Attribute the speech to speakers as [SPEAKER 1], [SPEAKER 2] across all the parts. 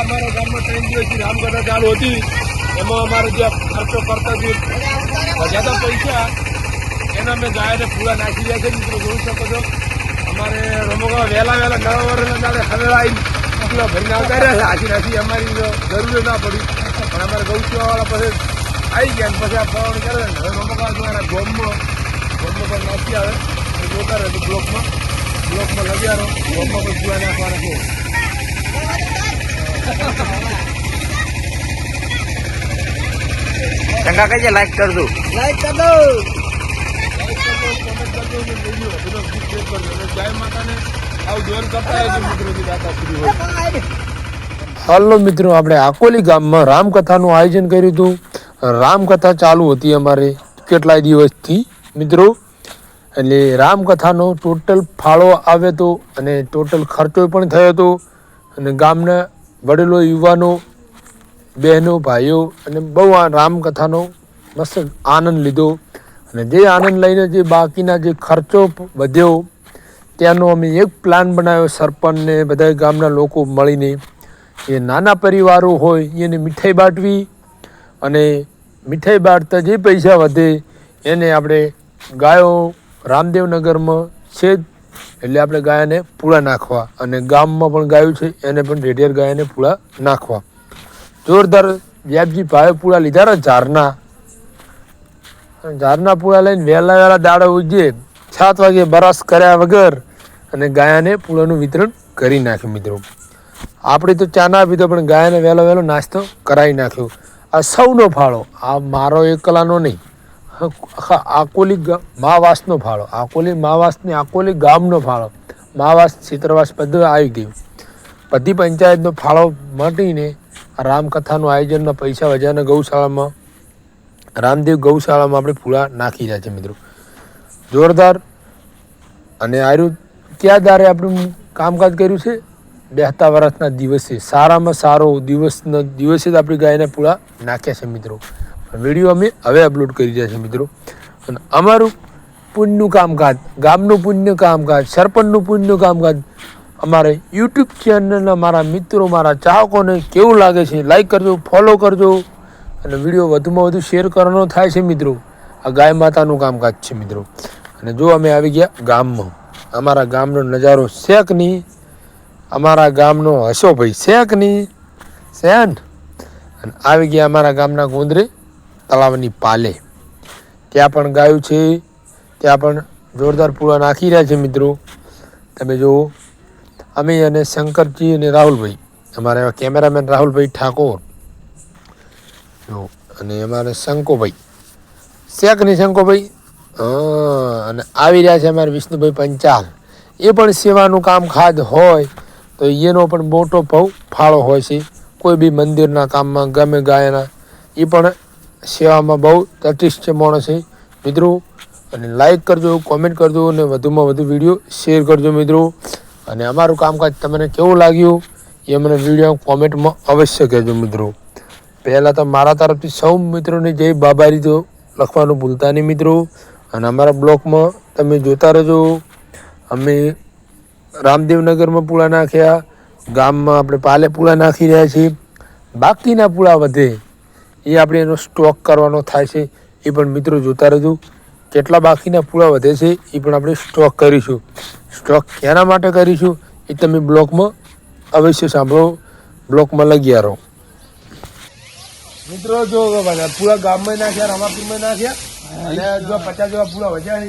[SPEAKER 1] અમારા ગામમાં ત્રણ દિવસથી રામકથા ચાલુ હતી. એમાં અમારે જે ખર્ચો કરતા જે વધ્યા પૈસા, એના અમે ગાયને પૂરા નાખી રહ્યા છે, મિત્રો, જોઈ શકો છો. અમારે રમોગા વહેલા વહેલા નવા વર્ષના દાડે હવે આવી પૂરા ભરીને આવતા રહ્યા નાખી અમારી જરૂર ના પડી. પણ અમારે ગૌશાળા પછી આવી ગયા પછી આ ફોન કરે હવે રમોગા દ્વારા ગોમમાં ગોમમાં પણ નાખી આવે. જોતા રહે બ્લોકમાં. બ્લોકમાં લગ્યા રહો ગોમમાં પણ પૂરા નાખવાના છે.
[SPEAKER 2] ટંકા કહીએ લાઈક કરજો.
[SPEAKER 3] લાઈક કરજો
[SPEAKER 1] હાલો મિત્રો આપણે આકોલી ગામમાં રામકથાનું આયોજન કર્યું હતું. રામકથા ચાલુ હતી અમારે કેટલાય દિવસથી મિત્રો. એટલે રામકથાનો ટોટલ ફાળો આવ્યો હતો અને ટોટલ ખર્ચો પણ થયો હતો. અને ગામના વડીલો, યુવાનો, બહેનો, ભાઈઓ અને બહુ આ રામકથાનો મસ્ત આનંદ લીધો. અને જે આનંદ લઈને જે બાકીના જે ખર્ચો વધ્યો, ત્યાંનો અમે એક પ્લાન બનાવ્યો સરપંચને બધા ગામના લોકો મળીને. એ નાના પરિવારો હોય, એને મીઠાઈ બાંટવી અને મીઠાઈ બાંટતા જે પૈસા વધે, એને આપણે ગાયો રામદેવનગરમાં છે જ એટલે આપણે ગાયને પૂળા નાખવા. અને ગામમાં પણ ગાયું છે, એને પણ રેડિયર ગાયને પૂળા નાખવા. જોરદાર વ્યાપજી ભાવે પૂળા લીધા ને ઝારના. ઝારના પૂળા લઈને વહેલા વહેલા દાડો ઉજે સાત વાગે બરાસ કર્યા વગર અને ગાયાને પૂળાનું વિતરણ કરી નાખ્યું મિત્રો. આપણે તો ચા ના પીધો, પણ ગાયને વહેલો વહેલો નાસ્તો કરાવી નાખ્યો. આ સૌનો ફાળો, આ મારો એકલાનો નહીં. આકોલી માવાસનો ફાળો. આકોલી, માવાસની આકોલી ગામનો ફાળો. માવાસ ચિત્રવાસ બધું આવી ગયું. બધી પંચાયતનો ફાળો મળીને રામકથાનું આયોજનના પૈસા વજાના ગૌશાળામાં, રામદેવ ગૌશાળામાં આપણે પૂળા નાખી રહ્યા છે મિત્રો. જોરદાર અને આર્યું ત્યાં દારે આપણું કામકાજ કર્યું છે? બેસતા વર્ષના દિવસે, સારામાં સારો દિવસના દિવસે જ આપણી ગાયના પૂળા નાખ્યા છે મિત્રો. વીડિયો અમે હવે અપલોડ કરી રહ્યા છીએ મિત્રો. અને અમારું પુણ્યનું કામકાજ, ગામનું પુણ્ય કામકાજ, સરપંચનું પુણ્યનું કામકાજ અમારે યુટ્યુબ ચેનલના મારા મિત્રો, મારા ચાહકોને કેવું લાગે છે લાઈક કરજો ફોલો કરજો. અને વીડિયો વધુમાં વધુ શેર કરવાનો થાય છે મિત્રો. આ ગાય માતાનું કામકાજ છે મિત્રો. અને જો અમે આવી ગયા ગામમાં, અમારા ગામનો નજારો શેક નહીં. અમારા ગામનો હશો ભાઈ શેક નહીં. શેન? અને આવી ગયા અમારા ગામના ગોંદરે. તળાવની પાલે. ત્યાં પણ ગાયું છે. ત્યાં પણ જોરદાર પૂળા નાખી રહ્યા છે મિત્રો. તમે જુઓ. અમે અને શંકરજી અને રાહુલભાઈ. અમારા કેમેરામેન રાહુલભાઈ ઠાકોર. જો, અને અમારે શંકોભાઈ. શેખની નહીં શંકોભાઈ. હા, અને આવી રહ્યા છે અમારે વિષ્ણુભાઈ પંચાલ. એ પણ સેવાનું કામ ખાદ હોય, તો એનો પણ મોટો ભાવ ફાળો હોય છે. કોઈ બી મંદિરના કામમાં ગમે ગાયના. એ પણ સેવામાં બહુ માણસ છે મિત્રો, અને લાઈક કરજો કોમેન્ટ કરજો, અને વધુમાં વધુ વીડિયો શેર કરજો મિત્રો. અને અમારું કામકાજ તમને કેવું લાગ્યું એ મને વીડિયો કોમેન્ટમાં અવશ્ય કહેજો મિત્રો. પહેલાં તો મારા તરફથી સૌ મિત્રોને જય બાબારી રીતો લખવાનું ભૂલતા નહીં મિત્રો. અને અમારા બ્લોગમાં તમે જોતા રહેજો. અમે રામદેવનગરમાં પૂળા નાખ્યા. ગામમાં આપણે પાલે પૂળા નાખી રહ્યા છીએ. બાકીના પૂળા વધે. એ આપણે એનો સ્ટોક કરવાનો થાય છે, એ પણ મિત્રો જોતા રહેજો. કેટલા બાકીના પૂળા વધે છે, એ પણ આપણે સ્ટોક કરીશું. સ્ટોક કેના માટે કરીશું, એ તમે બ્લોકમાં અવશ્ય સાંભળો. બ્લોકમાં લગ્યા રહો મિત્રો, જો પૂરા ગામમાં નાખ્યા, રમાપુરમાં નાખ્યા, અને જો પચાસ જેવા પૂરા વધ્યા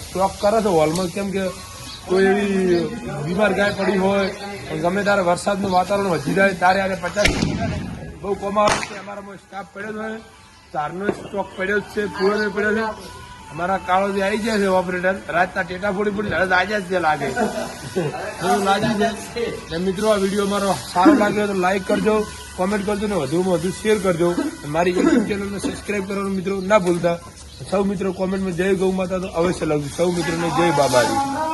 [SPEAKER 1] સ્ટોક કરે છે, હોલમાં કેમ કે કોઈ એવી બીમાર ગાય પડી હોય, ગમે ત્યારે વરસાદનું વાતાવરણ વધી જાય, ત્યારે આને પચાસ બહુ કોમા છે અમારામાં સ્ટાફ પડ્યો છે. ચારનો સ્ટોક પડ્યો જ છે પૂરો પડ્યો છે. અમારા કાળો જે આવી જાય છે ઓપરેટર રાતના ટેટા ફોડી ફોડી હવે આજે જ તે લાગે. એવું લાગે છે. મિત્રો, આ વીડિયો મારો સારો લાગ્યો તો લાઈક કરજો કોમેન્ટ કરજો ને વધુમાં વધુ શેર કરજો. મારી યુટ્યુબ ચેનલને સબસ્ક્રાઇબ કરવાનું મિત્રો ના ભૂલતા. સૌ મિત્રો કોમેન્ટમાં જય ગૌ માતા તો અવશ્ય લખજો. સૌ મિત્રોને જય બાબાજી.